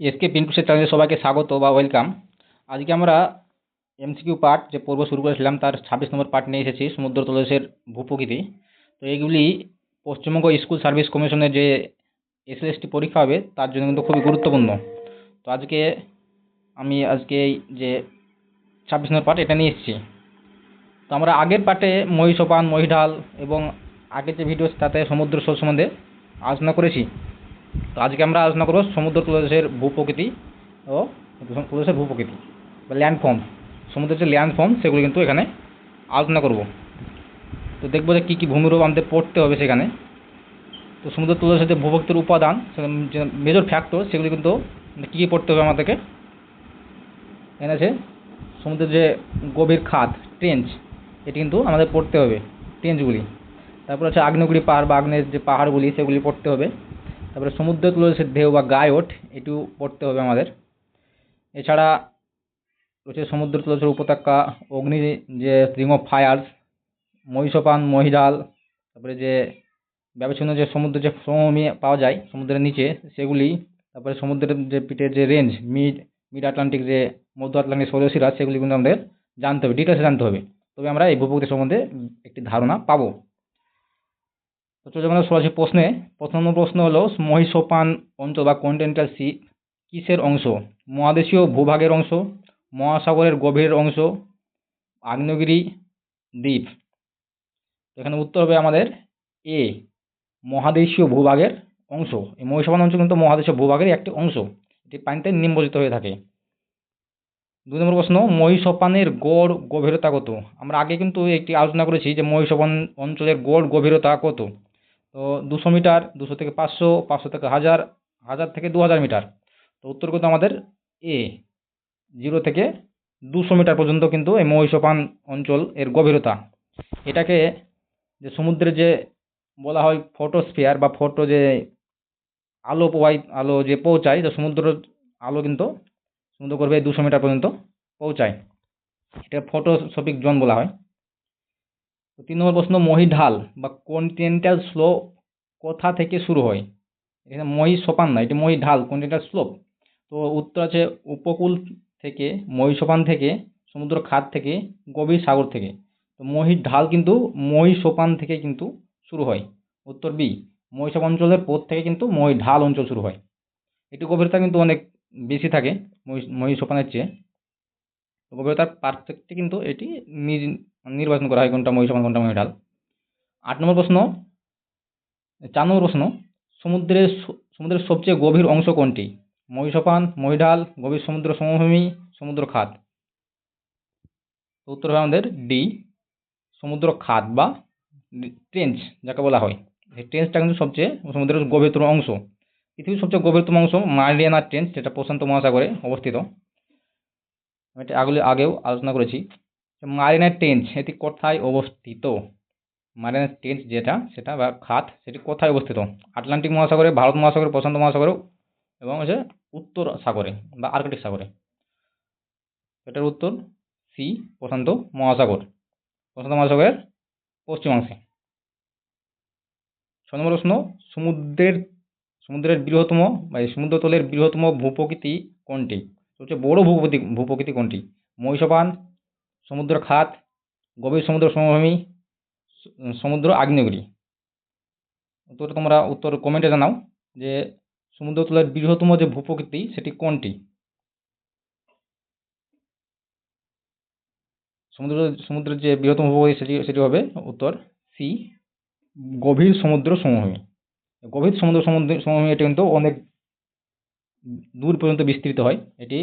SK পিন্টুসের চ্যানেলে সবাইকে স্বাগত বা ওয়েলকাম আজকে আমরা এমসিকিউ পার্ট যে পর্ব শুরু করেছিলাম, তার ছাব্বিশ নম্বর পার্ট নিয়ে এসেছি, সমুদ্র তলদেশের ভূপ্রকৃতি। তো এইগুলি পশ্চিমবঙ্গ স্কুল সার্ভিস কমিশনের যে এসএসটি পরীক্ষা হবে, তার জন্য কিন্তু খুবই গুরুত্বপূর্ণ। তো আজকে আমি আজকে এই যে ছাব্বিশ নম্বর পার্ট এটা নিয়ে এসেছি। তো আমরা আগের পার্টে মহিষোপান মহিঢাল এবং আগের যে ভিডিও তাতে সমুদ্র সম্বন্ধে আলোচনা করেছি। তো আজকে আমরা আলোচনা করব সমুদ্র তলদেশের ভূপ্রকৃতি ও তলদেশের ভূপ্রকৃতি বা ল্যান্ড ফর্ম সমুদ্রের যে ল্যান্ড ফর্ম সেগুলো কিন্তু এখানে আলোচনা করব। তো দেখব যে কী কী ভূমিরূপ আমাদের পড়তে হবে সেখানে। তো সমুদ্র তলদেশের যে ভূপ্রকৃতির উপাদান মেজর ফ্যাক্টর সেগুলি কিন্তু কী কী পড়তে হবে আমাদেরকে? এখানে আছে সমুদ্রের যে গভীর খাত ট্রেঞ্চ এটি কিন্তু আমাদের পড়তে হবে ট্রেঞ্চগুলি তারপর আছে আগ্নেয়গিরি পাহাড় বা আগ্নেয়ের যে পাহাড়গুলি, সেগুলি পড়তে হবে। তারপরে সমুদ্র তলদেশের ঢেউ বা গায়োট এটিও পড়তে হবে আমাদের। এছাড়া রয়েছে সমুদ্র তলদেশের উপত্যকা, অগ্নি যে রিং অফ ফায়ার্স মহিষপান, মহিডাল, তারপরে যে ব্যবচ্ছিন্ন যে সমুদ্র যে সমভূমি পাওয়া যায় সমুদ্রের নিচে, সেগুলি, তারপরে সমুদ্রের যে পিঠের যে রেঞ্জ মিড মিড আটলান্টিক যে মধ্য আটলান্টিক সৌরশিরা সেগুলি কিন্তু আমাদের জানতে হবে ডিটেলসে জানতে হবে। তবে আমরা এই ভূপ্রকৃতি সম্বন্ধে একটি ধারণা পাবো। চলে আমরা সরাসরি প্রশ্নে প্রথম প্রশ্ন হলো, মহিষোপান অঞ্চল বা কন্টিনেন্টাল সি কিসের অংশ? মহাদেশীয় ভূভাগের অংশ, মহাসাগরের গভীর অংশ, আগ্নেয়গিরি, দ্বীপ। এখানে উত্তর হবে আমাদের এ, মহাদেশীয় ভূভাগের অংশ। এই মহিষোপান অঞ্চল কিন্তু মহাদেশীয় ভূভাগের একটি অংশ। এটি পানিতে নিম্বজিত হয়ে থাকে। দুই নম্বর প্রশ্ন, মহিষপানের গড় গভীরতা কত? আমরা আগে কিন্তু একটি আলোচনা করেছি যে মহিষপান অঞ্চলের গড় গভীরতা কত? তো দুশো মিটার, দুশো থেকে পাঁচশো পাঁচশো থেকে হাজার হাজার থেকে দু হাজার মিটার। তো উত্তর কিন্তু আমাদের এ, জিরো থেকে দুশো মিটার পর্যন্ত কিন্তু এই মহিষপান অঞ্চল এর গভীরতা। এটাকে যে সমুদ্রে যে বলা হয় ফটোস্ফিয়ার বা ফটো যে আলো প্রবাহিত আলো যে পৌঁছায়, তো সমুদ্র আলো কিন্তু সমুদ্র গর্ভে দুশো মিটার পর্যন্ত পৌঁছায়। এটা ফটোসপিক জোন বলা হয়। তো তিন নম্বর প্রশ্ন মহিঢাল বা কন্টিনেন্টাল স্লো কোথা থেকে শুরু হয়? এখানে মহি সোপান না, এটি মহিঢাল কন্টিনেন্টাল স্লোপ? তো উত্তর আছে উপকূল থেকে মহিষোপান থেকে, সমুদ্র খাত থেকে, গভীর সাগর থেকে। তো মহির ঢাল কিন্তু মহিষোপান থেকে কিন্তু শুরু হয়। উত্তর বি মহিষাপ অঞ্চলের পর থেকে কিন্তু মহি ঢাল অঞ্চল শুরু হয়। এটি গভীরতা কিন্তু অনেক বেশি থাকে মহিষোপানের চেয়ে। গভীরতার পার্থক্যে কিন্তু এটি নির্বাচন করা হয় কোনটা মহিষোপান কোনটা মহিঢাল আট নম্বর প্রশ্ন, চার নম্বর প্রশ্ন, সমুদ্রের সমুদ্রের সবচেয়ে গভীর অংশ কোনটি? মহিষপান মহিঢাল গভীর সমুদ্র সমভূমি, সমুদ্র খাত উত্তর হবে আমাদের ডি, সমুদ্র খাত বা ট্রেঞ্চ, যাকে বলা হয়। এই ট্রেঞ্চটা কিন্তু সবচেয়ে সমুদ্রের গভীরতম অংশ। পৃথিবীর সবচেয়ে গভীরতম অংশ মারিয়ানা ট্রেঞ্চ, যেটা প্রশান্ত মহাসাগরে অবস্থিত। এটা আগলে, আগেও আলোচনা করেছি। মারিনা ট্রেঞ্চ এটি কোথায় অবস্থিত? মারিনা ট্রেঞ্চ যেটা, সেটা বা খাত, সেটি কোথায় অবস্থিত? আটলান্টিক মহাসাগরে, ভারত মহাসাগরে, প্রশান্ত মহাসাগরে এবং হচ্ছে উত্তর সাগরে বা আর্কটিক সাগরে। এটার উত্তর সি, প্রশান্ত মহাসাগর। প্রশান্ত মহাসাগরের পশ্চিমাংশে। ছ নম্বর প্রশ্ন, সমুদ্রের সমুদ্রের বৃহত্তম বা সমুদ্রতলের বৃহত্তম ভূপ্রকৃতি কোনটি? সবচেয়ে বড় ভূপ্রকৃতি ভূপ্রকৃতি কোনটি? মহিষপান সমুদ্র খাত, গভীর সমুদ্র সমভূমি, সমুদ্র আগ্নেয়গিরি। উত্তরটা তোমরা উত্তর কমেন্টে জানাও যে সমুদ্রতলের বৃহত্তম যে ভূপ্রকৃতি সেটি কোনটি? সমুদ্র, সমুদ্রের যে বৃহত্তম ভূপ্রকৃতি সেটি সেটি হবে উত্তর সি গভীর সমুদ্র সমভূমি। গভীর সমুদ্র সমুদ্র, সমভূমি এটি কিন্তু অনেক দূর পর্যন্ত বিস্তৃত হয়। এটি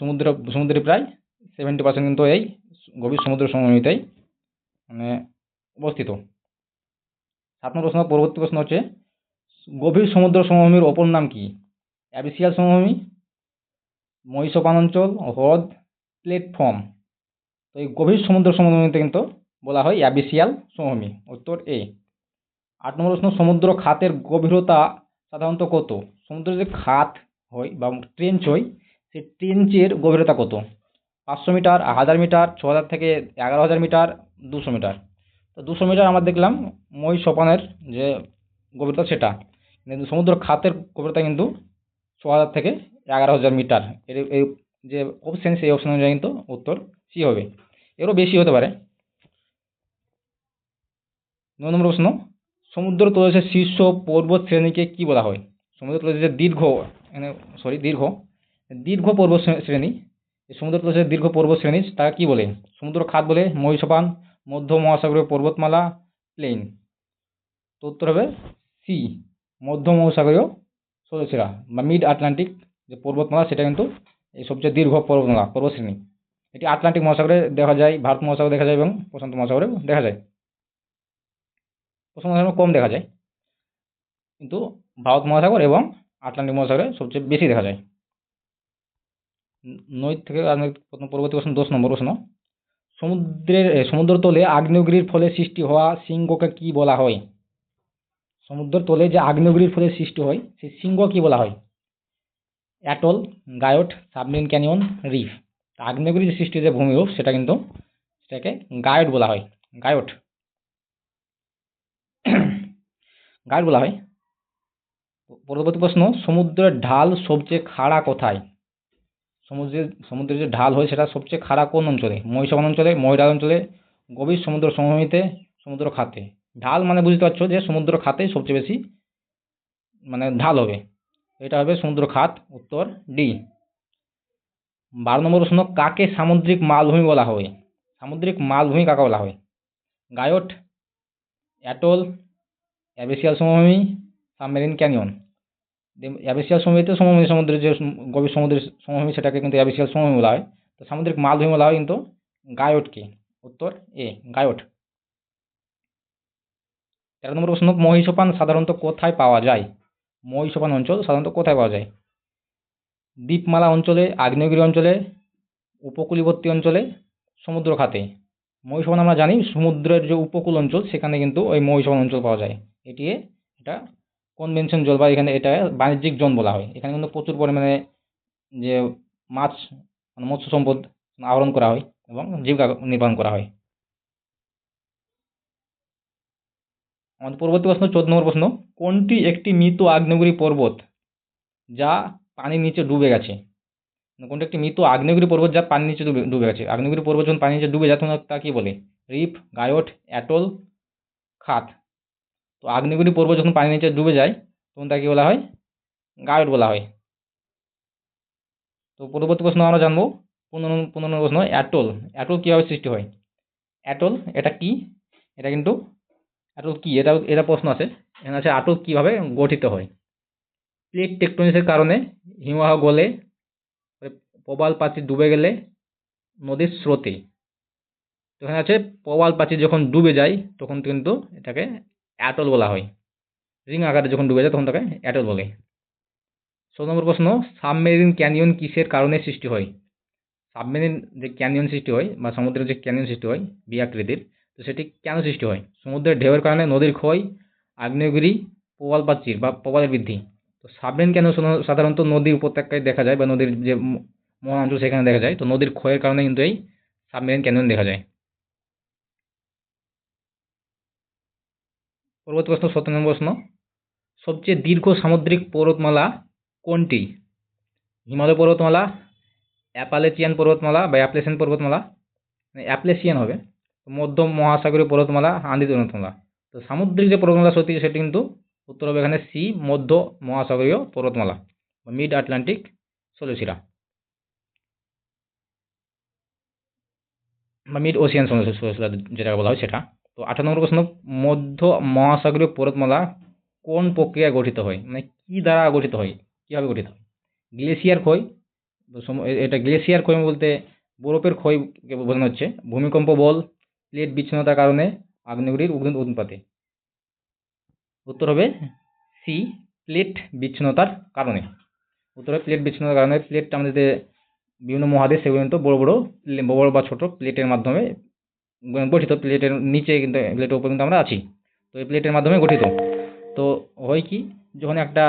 সমুদ্র সমুদ্রে প্রায় সেভেন্টি পার্সেন্ট কিন্তু এই গভীর সমুদ্র সমভূমিতেই মানে অবস্থিত। সাত নম্বর প্রশ্ন, পরবর্তী প্রশ্ন হচ্ছে, গভীর সমুদ্র সমভূমির অপর নাম কি? অ্যাবিসিয়াল সমভূমি মহিষপান অঞ্চল, হ্রদ, প্ল্যাটফর্ম। তো এই গভীর সমুদ্র সমভূমিতে কিন্তু বলা হয় অ্যাবিসিয়াল সমভূমি, উত্তর এ। আট নম্বর প্রশ্ন, সমুদ্র খাতের গভীরতা সাধারণত কত? সমুদ্রের যে খাত হয় বা ট্রেঞ্চ হয় সেই ট্রেঞ্চের গভীরতা কত? পাঁচশো মিটার, হাজার মিটার ছ হাজার থেকে এগারো হাজার মিটার, দুশো মিটার। তো দুশো মিটার আমরা দেখলাম মই সোপানের যে গভীরতা সেটা। কিন্তু সমুদ্র খাতের গভীরতা কিন্তু ছ হাজার থেকে এগারো হাজার মিটার। এর এই যে অপশন সেই অপশন অনুযায়ী কিন্তু উত্তর সি হবে। এরও বেশি হতে পারে। নয় নম্বর প্রশ্ন, সমুদ্র তলদেশের শীর্ষ পর্বত শ্রেণীকে কি বলা হয়? সমুদ্র তলদেশের দীর্ঘ, এখানে সরি দীর্ঘ। দীর্ঘ পর্বত শ্রে- শ্রেণি। এই সমুদ্র তলদেশের দীর্ঘ পর্বত শ্রেণি তারা কি বলে? সমুদ্র খাত বলে মহিষপান মধ্য মহাসাগরীয় পর্বতমালা, প্লেন। তো উত্তর হবে সি মধ্য মহাসাগরীয় সদস্যরা বা মিড আটলান্টিক যে পর্বতমালা, সেটা কিন্তু এই সবচেয়ে দীর্ঘ পর্বতমালা পর্বতশ্রেণী এটি আটলান্টিক মহাসাগরে দেখা যায়, ভারত মহাসাগরে দেখা যায় এবং প্রশান্ত মহাসাগরেও দেখা যায়। প্রশান্ত মহাসাগরে কম দেখা যায়। কিন্তু ভারত মহাসাগর এবং আটলান্টিক মহাসাগরে সবচেয়ে বেশি দেখা যায়। নয় থেকে পরবর্তী প্রশ্ন দশ নম্বর প্রশ্ন। সমুদ্রের সমুদ্র তলে আগ্নেয়গিরির ফলে সৃষ্টি হওয়া সিংহকে কি বলা হয়? সমুদ্র তলে যে আগ্নেয়গিরির ফলে সৃষ্টি হয়, সেই সিংহ কি বলা হয়? Atoll, guyot, submarine canyon, reef. আগ্নেয়গিরি যে সৃষ্টি যে ভূমিরূপ, সেটা কিন্তু সেটাকে গায়ট বলা হয়। গায়ট। গায়ট বলা হয়। পরবর্তী প্রশ্ন, সমুদ্রের ঢাল সবচেয়ে খাড়া কোথায়? সমুদ্রের সমুদ্রের যে ঢাল হয় সেটা সবচেয়ে খাড়া কোন অঞ্চলে? মহিষাবান অঞ্চলে মহিরাল অঞ্চলে, গভীর সমুদ্র সমভূমিতে সমুদ্র খাতে। ঢাল মানে বুঝতে পারছ যে সমুদ্র খাতে সবচেয়ে বেশি মানে ঢাল হবে। এটা হবে সমুদ্র খাত, উত্তর ডি বারো নম্বর প্রশ্ন, কাকে সামুদ্রিক মালভূমি বলা হয়? সামুদ্রিক মালভূমি কাকে বলা হয়? গায়ট অ্যাটল, অ্যাবেসিয়াল সমভূমি, সাবমেরিন ক্যানিয়ন। অ্যাবেসিয়াল সমভূমিতে সমভূমি সমুদ্রের যে গভীর সমুদ্রের সমভূমি, সেটাকে কিন্তু অ্যাবেসিয়াল সমভূমি বলা হয়। তো সামুদ্রিক মালভূমি বলা হয় কিন্তু গায়টকে। উত্তর এ, গায়ট। তেরো নম্বর প্রশ্ন, মহিষপান সাধারণত কোথায় পাওয়া যায়? মহিষপান অঞ্চল সাধারণত কোথায় পাওয়া যায়? দ্বীপমালা অঞ্চলে, আগ্নেয়গিরি অঞ্চলে, উপকূলীবর্তী অঞ্চলে, সমুদ্র খাতে। মহিষপান আমরা জানি, সমুদ্রের যে উপকূল অঞ্চল, সেখানে কিন্তু ওই মহিষপান অঞ্চল পাওয়া যায়। এটি এটা কনভেনশন জল বা এখানে এটা বাণিজ্যিক জোন বলা হয়। এখানে কিন্তু প্রচুর পরিমাণে যে মাছ মানে মৎস্য সম্পদ আহরণ করা হয় এবং জীবিকা নির্বাহ করা হয়। আমাদের পরবর্তী প্রশ্ন, চোদ্দ নম্বর প্রশ্ন, কোনটি একটি মৃত আগ্নেয়গিরি পর্বত যা পানির নিচে ডুবে গেছে? মানে কোনটি একটি মৃত আগ্নেয়গিরি পর্বত যা পানির নিচে ডুবে ডুবে গেছে? আগ্নেয়গিরি পর্বত যখন পানির নিচে ডুবে যায় তখন তা কি বলে? রিফ, গায়ট, অ্যাটল, খাত। তো আগ্নেয়গিরি পর্বত যখন পানির নিচে ডুবে যায়, তখন তাকে বলা হয়? গায়ট বলা হয়। তো পরবর্তী প্রশ্ন আমরা জানব, পনেরো পনেরো প্রশ্ন, অ্যাটল। অ্যাটল কীভাবে সৃষ্টি হয়? অ্যাটল এটা কি? এটা কিন্তু অ্যাটল কি? এটা এটা প্রশ্ন আছে। এখানে আছে অ্যাটল কীভাবে গঠিত হয়? প্লেট টেকটোনিক্সের কারণে হিমবাহ গলে, প্রবাল প্রাচীর ডুবে গেলে নদীর স্রোতে। তো এখানে আছে প্রবাল প্রাচীর যখন ডুবে যায়, তখন কিন্তু এটাকে অ্যাটল বলা হয়। রিং আকারে যখন ডুবে যায় তখন তাকে অ্যাটল বলে। ষোলো নম্বর প্রশ্ন সাবমেরিন ক্যানিয়ন কিসের কারণে সৃষ্টি হয়? সাবমেরিন যে ক্যানিয়ন সৃষ্টি হয় বা সমুদ্রের যে ক্যানিয়ন সৃষ্টি হয় বি আকৃতির তো সেটি কেন সৃষ্টি হয়? সমুদ্রের ঢেউয়ের কারণে নদীর ক্ষয়, আগ্নেয়গিরি, প্রবাল প্রাচীর বা প্রবালের বৃদ্ধি। তো সাবমেরিন সাধারণ- সাধারণত নদীর উপত্যকায় দেখা যায় বা নদীর যে ম- মহা অঞ্চল সেখানে দেখা যায়, তো নদীর ক্ষয়ের কারণে কিন্তু এই সাবমেরিন ক্যানিয়ন দেখা যায়। পরবর্তী প্রশ্ন সতেরো নম্বর প্রশ্ন সবচেয়ে দীর্ঘ সামুদ্রিক পর্বতমালা কোনটি? হিমালয় পর্বতমালা, অ্যাপালেচিয়ান পর্বতমালা বা অ্যাপ্লেসিয়ান পর্বতমালা। মানে অ্যাপ্লেসিয়ান হবে। মধ্য মহাসাগরীয় পর্বতমালা আন্দিত পর্বতমালা। তো সামুদ্রিক যে পর্বতমালা সত্যি সেটি কিন্তু উত্তর হবে এখানে সি, মধ্য মহাসাগরীয় পর্বতমালা বা মিড আটলান্টিক সলিসিরা বা মিড ওশিয়ান সলিসিরা যেটা বলা হয় সেটা। তো আঠারো নম্বর প্রশ্ন, মধ্য মহাসাগরীয় পর্বতমালা কোন প্রক্রিয়ায় গঠিত হয়? মানে কি দ্বারা গঠিত হয়? কীভাবে গঠিত হয়? গ্লেসিয়ার ক্ষয় এটা গ্লেসিয়ার ক্ষয় বলতে বরফের ক্ষয়কে বোঝানো হচ্ছে। ভূমিকম্প বল, প্লেট বিচ্ছিন্নতার কারণে আগ্নেয়গিরির উৎপাতে। উত্তর হবে সি প্লেট বিচ্ছিন্নতার কারণে। উত্তর হবে প্লেট বিচ্ছিন্নতার কারণে। প্লেটটা আমাদের বিভিন্ন মহাদেশ, সেগুলো বড় বড় বড় বা ছোট প্লেটের মাধ্যমে গঠিত প্লেটের নিচে কিন্তু, প্লেটের উপর কিন্তু আমরা আছি। তো এই প্লেটের মাধ্যমে গঠিত। তো হয় কি, যখন একটা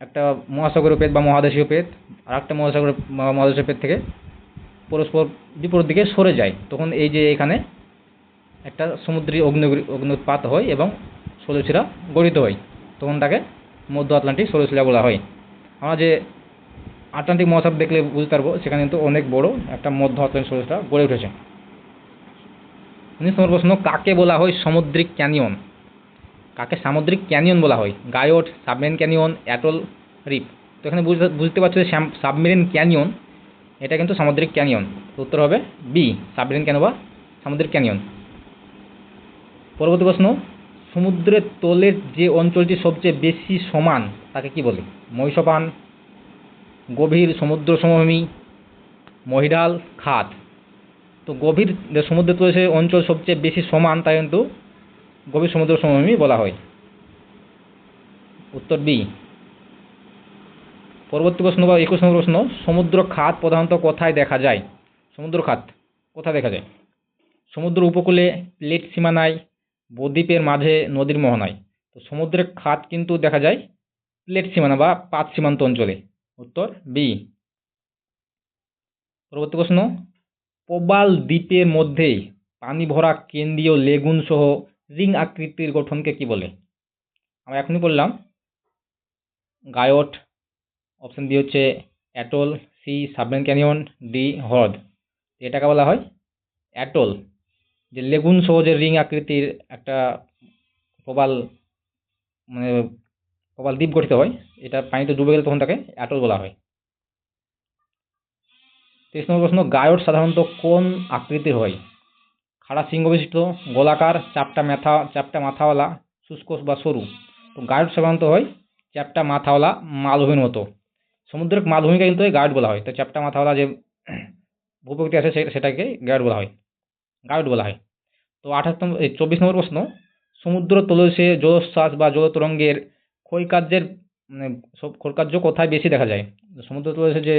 একটা মহাসাগরীয় পেট বা মহাদেশীয় পেট আর একটা মহাসাগর মহাদেশীয় পেট থেকে পরস্পর বিপরীত দিকে সরে যায়, তখন এই যে এখানে একটা সমুদ্রী অগ্নিগিরি, অগ্নুৎপাত হয় এবং সলিসিরা গঠিত হয়। তখন তাকে মধ্য আটলান্টিক সৌরশিলা বলা হয়। আমরা যে আটলান্টিক মহাসাগর দেখলে বুঝতে পারব, সেখানে কিন্তু অনেক বড় একটা মধ্য আটলান্টিক সৌরশিলা গড়ে উঠেছে। উনিশ নম্বর প্রশ্ন, কাকে বলা হয় সামুদ্রিক ক্যানিয়ন? কাকে সামুদ্রিক ক্যানিয়ন বলা হয়? Guyot submarine canyon, atoll reef তো এখানে বুঝতে বুঝতে পারছ যে সাবমেরিন ক্যানিয়ন, এটা কিন্তু সামুদ্রিক ক্যানিয়ন। উত্তর হবে বি সাবমেরিন ক্যানিয়ন বা সামুদ্রিক ক্যানিয়ন। পরবর্তী প্রশ্ন, সমুদ্রের তলের যে অঞ্চলটি সবচেয়ে বেশি সমান, তাকে কি বলে? মহিষপান, গভীর সমুদ্র সমভূমি মহিডাল, খাত। তো গভীর যে সমুদ্রের তলে অঞ্চল সবচেয়ে বেশি সমান তা কিন্তু গভীর সমুদ্র সমভূমি বলা হয়। উত্তর বি। পরবর্তী প্রশ্ন বা একুশ নম্বর প্রশ্ন, সমুদ্র খাত প্রধানত কোথায় দেখা যায়? সমুদ্র খাত, কোথায় দেখা যায়? সমুদ্র উপকূলে প্লেট সীমানায়, বদ্বীপের মাঝে, নদীর মোহনায়। তো সমুদ্রের খাত কিন্তু দেখা যায় প্লেট সীমানা বা পাত সীমান্ত অঞ্চলে। উত্তর বি। পরবর্তী প্রশ্ন প্রবাল দ্বীপের মধ্যে পানি ভরা কেন্দ্রীয় লেগুন সহ রিং আকৃতির গঠনকে কি বলে? আমরা এখনই বললাম গায়ট অপশন বি হচ্ছে atoll C submarine canyon D হ্রদ। এটাকে বলা হয় অ্যাটল যে লেগুন সহ যে রিং আকৃতির একটা প্রবাল মানে প্রবাল দ্বীপ গঠিত হয়, এটা পানিতে ডুবে গেলে তখন তাকে অ্যাটল বলা হয়। তেইশ নম্বর প্রশ্ন গায়ট সাধারণত কোন আকৃতির হয়? খাড়া সিংহ বিশিষ্ট গোলাকার চাপটা মাথা চাপটা মাথাওয়ালা, শুষ্ক বা সরু। তো গায়ট সাধারণত হয় চ্যাপ্টা মাথাওয়ালা মালভূমির মতো। সমুদ্রের মালভূমিকে কিন্তু গায়ট বলা হয়। তো চ্যাপ্টা মাথাওয়ালা যে ভূপ্রকৃতি আছে সেটাকে গায়ট বলা হয়। গায়ট বলা হয়। তো আঠাশ নম্বর এই চব্বিশ নম্বর প্রশ্ন, সমুদ্র তলদেশে জলোচ্ছ্বাস বা জলতরঙ্গের ক্ষয়কার্যের মানে সব ক্ষয়কার্য কোথায় বেশি দেখা যায়? সমুদ্র তলদেশে যে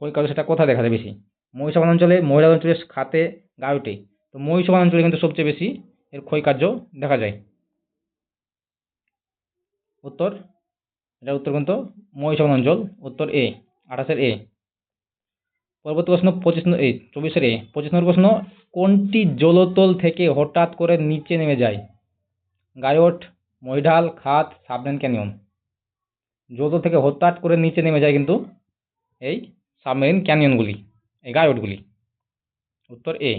ক্ষয়কার্য সেটা কোথায় দেখা যায় বেশি? মহিষাবান অঞ্চলে মহিলা অঞ্চলে খাতে গায়টে তো মহিষাবান অঞ্চলে কিন্তু সবচেয়ে বেশি এর ক্ষয়কার্য দেখা যায়। উত্তর, এটা উত্তর কিন্তু মহিষাবান অঞ্চল, উত্তর এ, আঠাশের এ। পরবর্তী প্রশ্ন পঁচিশ এই চব্বিশের এ। পঁচিশ নম্বর প্রশ্ন, কোনটি জলতল থেকে হঠাৎ করে নিচে নেমে যায়? গায়ট মহিঢাল খাত সাবমেরিন ক্যানিয়ন। জলতল থেকে হঠাৎ করে নিচে নেমে যায় কিন্তু এই সাবমেরিন ক্যানিয়নগুলি, এই গায়টগুলি উত্তর এ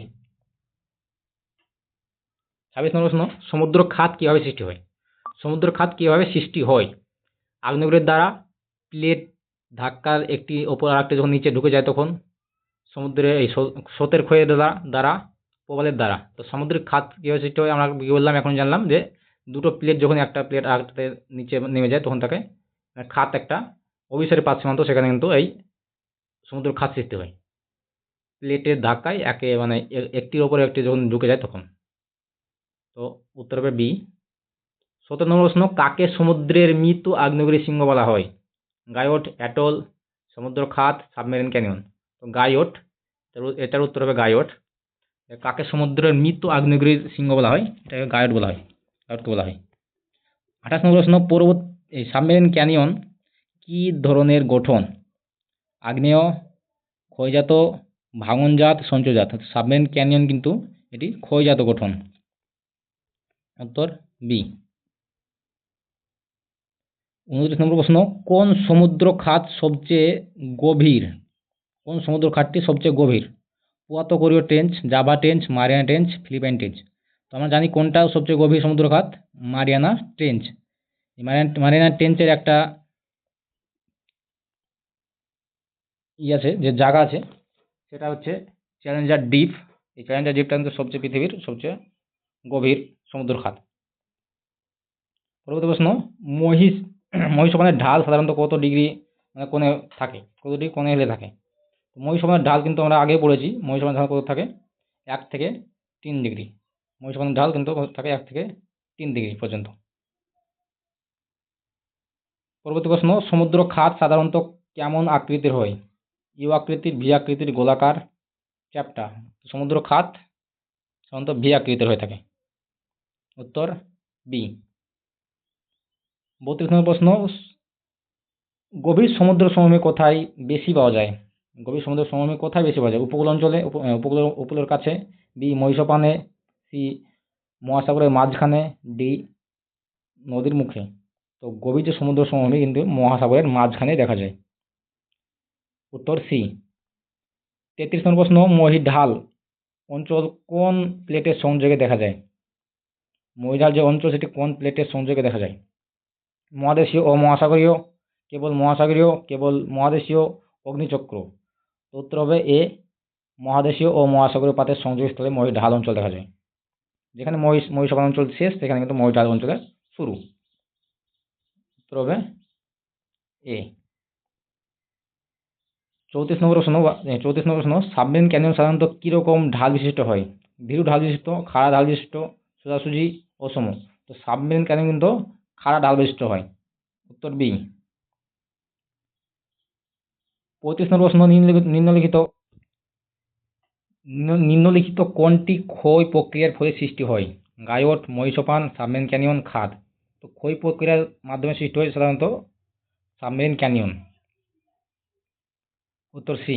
ছাব্বিশ নম্বর প্রশ্ন সমুদ্র খাত কীভাবে সৃষ্টি হয়? সমুদ্র খাত কীভাবে সৃষ্টি হয়? আগ্নেয়গিরির দ্বারা প্লেট ধাক্কার একটি ওপর আরেকটি যখন নিচে ঢুকে যায় তখন সমুদ্রে এই স্রো- স্রোতের ক্ষয়ের দ্বারা প্রবালের দ্বারা। তো সামুদ্রিক খাত কীভাবে সৃষ্টি হয় আমরা বললাম? এখন জানলাম যে দুটো প্লেট যখন একটা প্লেট আরেকটাতে নিচে নেমে যায় তখন তাকে খাত একটা অভিসারের পাত সীমান্ত, সেখানে কিন্তু এই সমুদ্র খাত সৃষ্টি হয়। প্লেটের ধাক্কায় একে মানে একটির ওপরে একটি যখন ঢুকে যায় তখন। তো উত্তর হবে বি। সতেরো নম্বর প্রশ্ন, কাকে সমুদ্রের মৃত আগ্নেয়গিরি সিংহ বলা হয়? গায়ট অ্যাটল, সমুদ্র খাত সাবমেরিন ক্যানিয়ন। তো গায়োট এটার উত্তর হবে গায়ট কাকে সমুদ্রের মৃত আগ্নেয়গিরির সিংহ বলা হয়? এটাকে গায়ট বলা হয় গায়টকে বলা হয়। আঠাশ নম্বর প্রশ্ন পর্বত এই সাবমেরিন ক্যানিয়ন কি ধরনের গঠন? আগ্নেয়, ক্ষয়জাত, ভাঙনজাত, সঞ্চয়জাত সাবমেরিন ক্যানিয়ন কিন্তু এটি ক্ষয়জাত গঠন। উত্তর বি উনত্রিশ নম্বর প্রশ্ন, কোন সমুদ্র খাত সবচেয়ে গভীর? কোন সমুদ্র খাতটি সবচেয়ে গভীর? Puerto কোরিও trench Java trench Mariana trench Philippine trench তো আমরা জানি কোনটা সবচেয়ে গভীর সমুদ্র খাত? মারিয়ানা ট্রেঞ্চ এই মারিয়ানা মারিয়ানা ট্রেঞ্চের একটা ই আছে, যে জায়গা আছে, সেটা হচ্ছে চ্যালেঞ্জার ডিপ এই চ্যালেঞ্জার ডিপটা কিন্তু সবচেয়ে পৃথিবীর সবচেয়ে গভীর সমুদ্র খাত। পরবর্তী প্রশ্ন, মহিষ মহিষমানের ঢাল সাধারণত কত ডিগ্রি মানে কোণে থাকে? কত ডিগ্রি কোণে হেলে থাকে? মহিষ মহিষমানের ঢাল কিন্তু আমরা আগে পড়েছি মহিষমানের ঢাল কত থাকে? এক থেকে তিন ডিগ্রি। মহিষমানের ঢাল কিন্তু থাকে? এক থেকে তিন ডিগ্রি পর্যন্ত। পরবর্তী প্রশ্ন, সমুদ্র খাত সাধারণত কেমন আকৃতির হয়? ইউ আকৃতির ভি আকৃতির গোলাকার চ্যাপ্টা সমুদ্র খাত সাধারণত ভি আকৃতির হয়ে থাকে। উত্তর বি। বত্রিশ নম্বর প্রশ্ন, গভীর সমুদ্র সমভূমি কোথায় বেশি পাওয়া যায়? গভীর সমুদ্র সমভূমি কোথায় বেশি পাওয়া যায়? উপকূল অঞ্চলে উপকূল, উপকূলের কাছে, বি, মহিষপানে, সি, মহাসাগরের মাঝখানে, ডি, নদীর মুখে। তো গভীর যে সমুদ্র সমভূমি কিন্তু মহাসাগরের মাঝখানে দেখা যায়। উত্তর সি তেত্রিশ নম্বর প্রশ্ন মহিঢাল অঞ্চল কোন প্লেটের সংযোগে দেখা যায়? মহিঢাল যে অঞ্চল, সেটি কোন প্লেটের সংযোগে দেখা যায়? মহাদেশীয় ও মহাসাগরীয় কেবল মহাসাগরীয় কেবল মহাদেশীয় অগ্নিচক্র উত্তর হবে এ, মহাদেশীয় ও মহাসাগরীয় পাতের সংযোগস্থলে মহিঢাল অঞ্চল দেখা যায়। যেখানে মহিষ মহিষাবাদ অঞ্চল শেষ, সেখানে কিন্তু মহিঢাল অঞ্চলের শুরু। উত্তর হবে এ চৌত্রিশ নম্বর প্রশ্ন চৌত্রিশ নম্বর প্রশ্ন, সাবমেরিন ক্যানিয়ন সাধারণত কীরকম ঢাল বিশিষ্ট হয়? ভীরু ঢাল বিশিষ্ট, খাড়া ঢাল বিশিষ্ট, সোজাসুজি, অসম। তো সাবমেরিন ক্যানিয়ন কিন্তু খাড়া ঢাল বিশিষ্ট হয়। উত্তর বি। পঁয়ত্রিশ নম্বর প্রশ্ন, নিম্নলিখিত নিম্নলিখিত কোনটি ক্ষয় প্রক্রিয়ার ফলে সৃষ্টি হয়? গায়ট মহিষপান, সাবমেরিন ক্যানিয়ন, খাদ। তো ক্ষয় প্রক্রিয়ার মাধ্যমে সৃষ্টি হয় সাধারণত সাবমেরিন ক্যানিয়ন। উত্তর সি।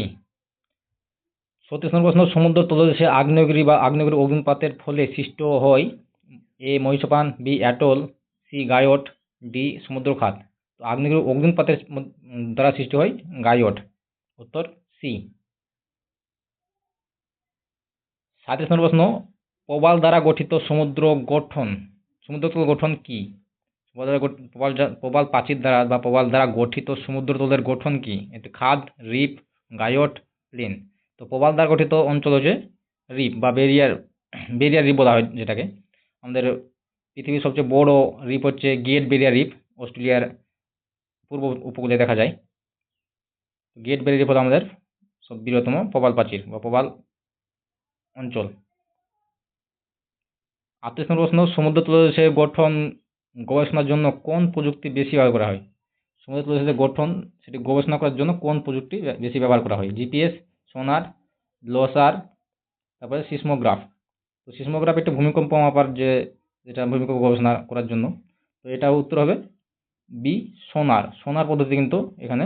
সতীশ নম্বর প্রশ্ন সমুদ্র তলদেশে আগ্নেয়গিরি বা আগ্নেয়গিরি অগ্নুৎপাতের ফলে সৃষ্ট হয় A মহিষপান, B atoll, C guyot D সমুদ্র খাত তো আগ্নেয়গিরি অগ্নুৎপাতের দ্বারা সৃষ্টি হয় গায়ট উত্তর সি। সাতাশ নম্বর প্রশ্ন, প্রবাল দ্বারা গঠিত সমুদ্র গঠন, সমুদ্রতল গঠন কি? প্রবাল প্রবাল প্রাচীর দ্বারা বা প্রবাল দ্বারা গঠিত সমুদ্রতলের গঠন কি? এটি খাদ, রিপ গায়ট প্লেন তো প্রবাল দ্বারা গঠিত অঞ্চল হচ্ছে রিপ বা বেরিয়ার বেরিয়ার রিপ বলা হয় যেটাকে। আমাদের পৃথিবীর সবচেয়ে বড় রিপ হচ্ছে গেট বেরিয়ার রিপ। অস্ট্রেলিয়ার পূর্ব উপকূলে দেখা যায়। গেট বেরিয়ার রিপ হলো আমাদের সব বৃহত্তম প্রবাল প্রাচীর বা প্রবাল অঞ্চল। নম্বর প্রশ্ন, সমুদ্র তলদেশের গঠন গবেষণার জন্য কোন প্রযুক্তি বেশি ব্যবহার করা হয়? সমুদ্র তলদেশের গঠন, সেটি গবেষণা করার জন্য কোন প্রযুক্তি বেশি ব্যবহার করা হয়? জিপিএস সোনার লোসার তারপরে সিসমোগ্রাফ তো সিসমোগ্রাফ একটা ভূমিকম্প মাপার যে, যেটা ভূমিকম্প গবেষণা করার জন্য। তো এটা উত্তর হবে বি সোনার সোনার পদ্ধতি কিন্তু এখানে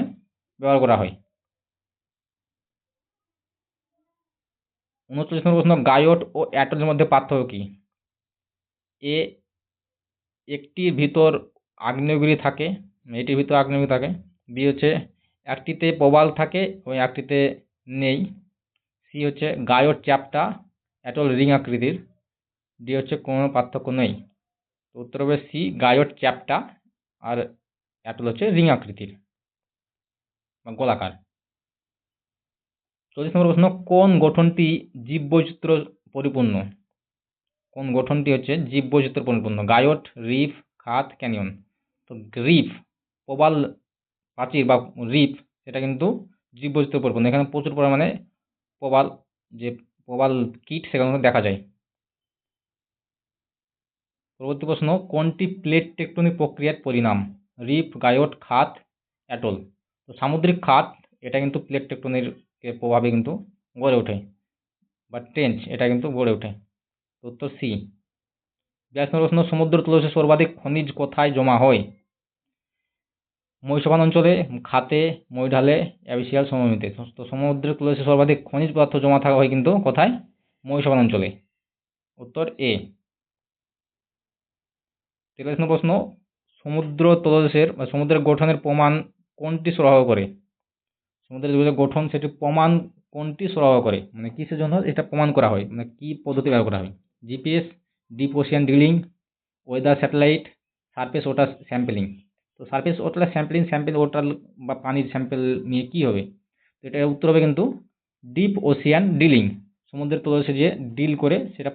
ব্যবহার করা হয়। উনচল্লিশ নম্বর প্রশ্ন গায়ট ও অ্যাটলের মধ্যে পার্থক্য কী? এ একটির ভিতর আগ্নেয়গিরি থাকে, এটির ভিতর আগ্নেয়গিরি থাকে, বি হচ্ছে একটিতে প্রবাল থাকে ও একটিতে নেই। সি হচ্ছে গায়ট চ্যাপ্টা, অ্যাটল রিং আকৃতির। ডি হচ্ছে কোনো পার্থক্য নেই। উত্তর হবে সি গায়ট চ্যাপ্টা আর অ্যাটল হচ্ছে রিং আকৃতির বা গোলাকার। চল্লিশ নম্বর প্রশ্ন, কোন গঠনটি জীববৈচিত্র্য পরিপূর্ণ? কোন গঠনটি হচ্ছে জীববৈচিত্র্য পরিপূর্ণ গায়ট রিফ, খাত, ক্যানিয়ন। তো রিফ, প্রবাল প্রাচীর বা রিফ, সেটা কিন্তু জীববৈচিত্র্য পরিপূর্ণ এখানে প্রচুর পরিমাণে প্রবাল, যে প্রবাল কীট সেখানে দেখা যায়। পরবর্তী প্রশ্ন, কোনটি প্লেট টেকটনিক প্রক্রিয়ার পরিণাম? রিফ গায়ট খাত, অ্যাটল। তো সামুদ্রিক খাত, এটা কিন্তু প্লেট টেকটনির প্রভাবে কিন্তু গড়ে ওঠে বা ট্রেঞ্চ, এটা কিন্তু গড়ে ওঠে। উত্তর সি। প্রশ্ন সমুদ্র তলদেশে সর্বাধিক খনিজ কোথায় জমা হয়? মহিষবান অঞ্চলে, খাতে মহিঢালে অ্যাবিসিয়াল সমভূমিতে। তো সমুদ্রের তলদেশে সর্বাধিক খনিজ পদার্থ জমা থাকা হয় কিন্তু কোথায়? মহিষবান অঞ্চলে। উত্তর এ। নম্বর প্রশ্ন, সমুদ্র তলদেশের বা সমুদ্রের গঠনের প্রমাণ কোনটি সরবরাহ করে? সমুদ্রের যে গঠন, সেটি প্রমাণ কোনটি সরবরাহ করে? মানে কিসের জন্য এটা প্রমাণ করা হয়? মানে কি পদ্ধতি ব্যবহার করা হয়? GPS, deep ocean drilling, weather satellite, surface water sampling. তো surface water sampling, sample water বা পানির স্যাম্পেল নিয়ে কি হবে? তো এটার উত্তর হবে কিন্তু ডিপ ওশিয়ান ড্রিলিং। সমুদ্রের তলদেশে যে ডিল করে সেটা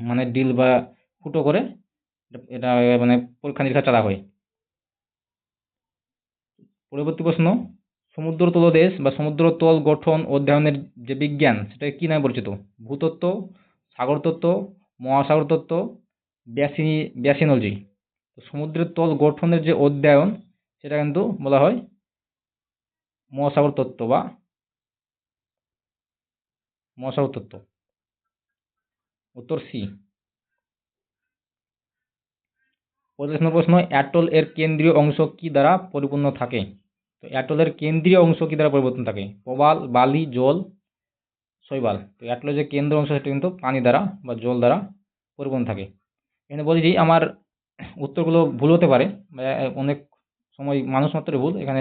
মানে ডিল বা ফুটো করে এটা- এটা মানে পরীক্ষা নিরীক্ষা চালা হয়। পরবর্তী প্রশ্ন, সমুদ্র তলদেশ বা সমুদ্র তল গঠন অধ্যয়নের যে বিজ্ঞান, সেটা কি নামে পরিচিত? ভূতত্ত্ব সাগরতত্ত্ব মহাসাগর তত্ত্ব ব্যাসি ব্যাসিনোলজি। তো সমুদ্রের তল গঠনের যে অধ্যয়ন, সেটা কিন্তু বলা হয় মহাসাগর তত্ত্ব বা মহাসাগর তত্ত্ব। উত্তর সি। পঁচিশ নম্বর প্রশ্ন, অ্যাটল এর কেন্দ্রীয় অংশ কি দ্বারা পরিপূর্ণ থাকে? তো অ্যাটলের কেন্দ্রীয় অংশ কি দ্বারা পরিবর্তন থাকে? প্রবাল, বালি, জল শৈবাল। তো অ্যাটলের যে কেন্দ্র অংশ সেটা কিন্তু পানি দ্বারা বা জল দ্বারা পরিপূর্ণ থাকে। এখানে বলছি আমার উত্তরগুলো ভুল হতে পারে অনেক সময় মানুষ মাত্রই ভুল, এখানে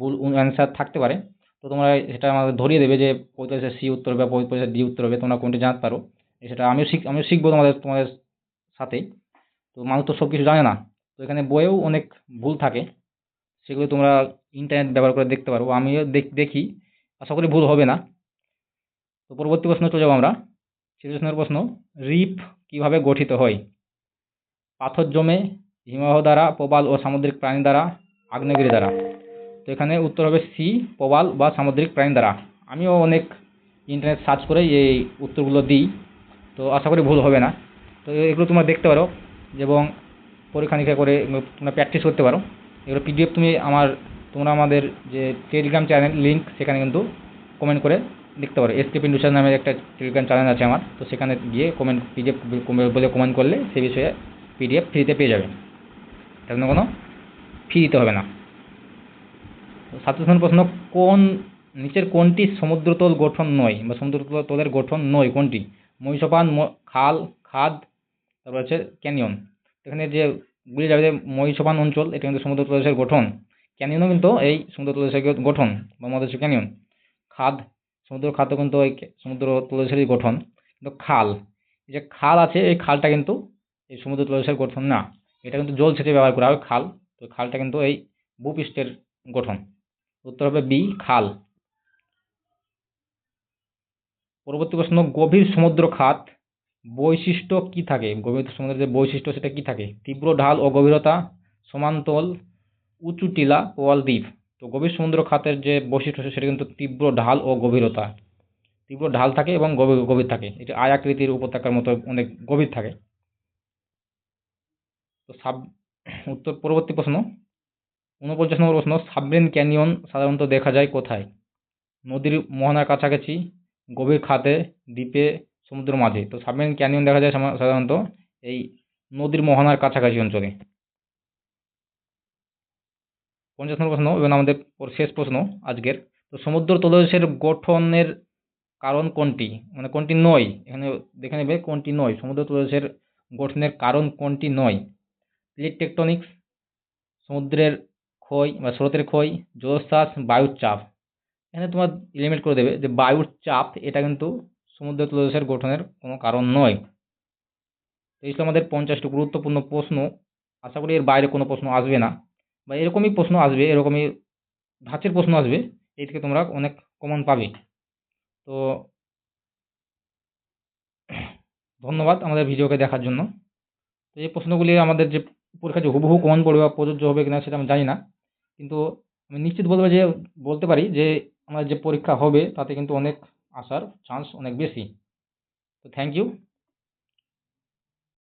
ভুল অ্যান্সার থাকতে পারে। তো তোমরা সেটা আমাদের ধরিয়ে দেবে যে পঁয়তাল্লিশে সি উত্তর হবে পঁয়তাল্লিশে ডি উত্তর হবে, তোমরা কোনটি জানতে পারো। সেটা আমিও শিখ, আমিও শিখব তোমাদের তোমাদের সাথেই। তো মানুষ তো সব কিছু জানে না। তো এখানে বইয়েও অনেক ভুল থাকে, সেগুলো তোমরা ইন্টারনেট ব্যবহার করে দেখতে পারো। আমিও দেখি। আশা করি ভুল হবে না। তো পরবর্তী প্রশ্ন চলে যাব আমরা। নম্বর প্রশ্ন, রিপ কীভাবে গঠিত হয়? পাথর জমে হিমবাহ দ্বারা, প্রবাল ও সামুদ্রিক প্রাণী দ্বারা, আগ্নেয়গিরি দ্বারা। তো এখানে উত্তর হবে সি, প্রবাল বা সামুদ্রিক প্রাণী দ্বারা। আমিও অনেক ইন্টারনেট সার্চ করে এই উত্তরগুলো দিই, তো আশা করি ভুল হবে না। তো এগুলো তোমরা দেখতে পারো, এবং পরীক্ষা নিরীক্ষা করে তোমরা প্র্যাকটিস করতে পারো। এগুলো পিডিএফ তুমি আমার, তোমরা আমাদের যে টেলিগ্রাম চ্যানেল লিঙ্ক সেখানে কিন্তু কমেন্ট করে লিখতে পারো। এসকে পিন্ডুসার নামের একটা টেলিগ্রাম চ্যানেল আছে আমার। তো সেখানে গিয়ে কমেন্ট পিডিএফ বলে কমেন্ট করলে সে বিষয়ে পিডিএফ ফ্রিতে পেয়ে যাবে। তার জন্য কোনো ফি দিতে হবে না। সাতচল্লিশ প্রশ্ন, কোন নিচের কোনটি সমুদ্রতল গঠন নয় বা সমুদ্রতলের গঠন নয়? কোনটি? মহিষপান খাল, খাদ, তারপর হচ্ছে ক্যানিয়ন এখানে যে বুঝে যাবে যে মহিষপান অঞ্চল, এটা কিন্তু সমুদ্র তলদেশের গঠন। ক্যানিয়নও কিন্তু এই সমুদ্র তলদেশের গঠন বা মহাদেশের ক্যানিয়ন খাদ সমুদ্র খাদ্য কিন্তু ওই সমুদ্র তলদেশেরই গঠন। কিন্তু খাল, এই যে খাল আছে, এই খালটা কিন্তু এই সমুদ্র তলদেশের গঠন না। এটা কিন্তু জল সেচে ব্যবহার করা হয় খাল। তো খালটা কিন্তু এই ভূপৃষ্ঠের গঠন। উত্তর হবে বি, খাল। পরবর্তী প্রশ্ন, গভীর সমুদ্র খাত বৈশিষ্ট্য কি থাকে? গভীর সমুদ্রের যে বৈশিষ্ট্য, সেটা কি থাকে? তীব্র ঢাল ও গভীরতা সমান্তল উঁচু টিলা প্রবাল দ্বীপ। তো গভীর সমুদ্র খাতের যে বৈশিষ্ট্য সেটা কিন্তু তীব্র ঢাল ও গভীরতা। তীব্র ঢাল থাকে এবং গভীর গভীর থাকে। এটি আয়াকৃতির উপত্যকার মতো অনেক গভীর থাকে। তো সাব উত্তর পরবর্তী প্রশ্ন। ঊনপঞ্চাশ নম্বর প্রশ্ন, সাবমেরিন ক্যানিয়ন সাধারণত দেখা যায় কোথায়? নদীর মোহনার কাছাকাছি, গভীর খাতে, দ্বীপে সমুদ্র মাঝে। তো সাবমেরিন ক্যানিয়ন দেখা যায় সাধারণত এই নদীর মোহনার কাছাকাছি অঞ্চলে। পঞ্চাশ নম্বর প্রশ্ন এবং আমাদের শেষ প্রশ্ন আজকের। তো সমুদ্র তলদেশের গঠনের কারণ কোনটি? মানে কোনটি নয়? এখানে দেখে নেবে কোনটি নয়। সমুদ্র তলদেশের গঠনের কারণ কোনটি নয়? প্লেট টেকটনিক্স, সমুদ্রের ক্ষয় বা স্রোতের ক্ষয় জলোচ্ছ্বাস বায়ুর চাপ। এখানে তোমার এলিমেন্ট করে দেবে যে বায়ুর চাপ, এটা কিন্তু সমুদ্র তলদেশের গঠনের কোনো কারণ নয়। এই আমাদের পঞ্চাশটি গুরুত্বপূর্ণ প্রশ্ন। আশা করি এর বাইরে কোনো প্রশ্ন আসবে না। বা এরকমই প্রশ্ন আসবে, এরকমই ধাঁচের প্রশ্ন আসবে, এই থেকে তোমরা অনেক কমন পাবে। তো ধন্যবাদ আমাদের ভিডিওকে দেখার জন্য। তো এই প্রশ্নগুলি আমাদের যে পরীক্ষা যে হুবহু কমন পড়বে বা প্রযোজ্য হবে কিনা সেটা আমি জানি না। কিন্তু আমি নিশ্চিত বলব যে, বলতে পারি যে, আমাদের যে পরীক্ষা হবে, তাতে কিন্তু অনেক আসার চান্স অনেক বেশি। তো থ্যাংক ইউ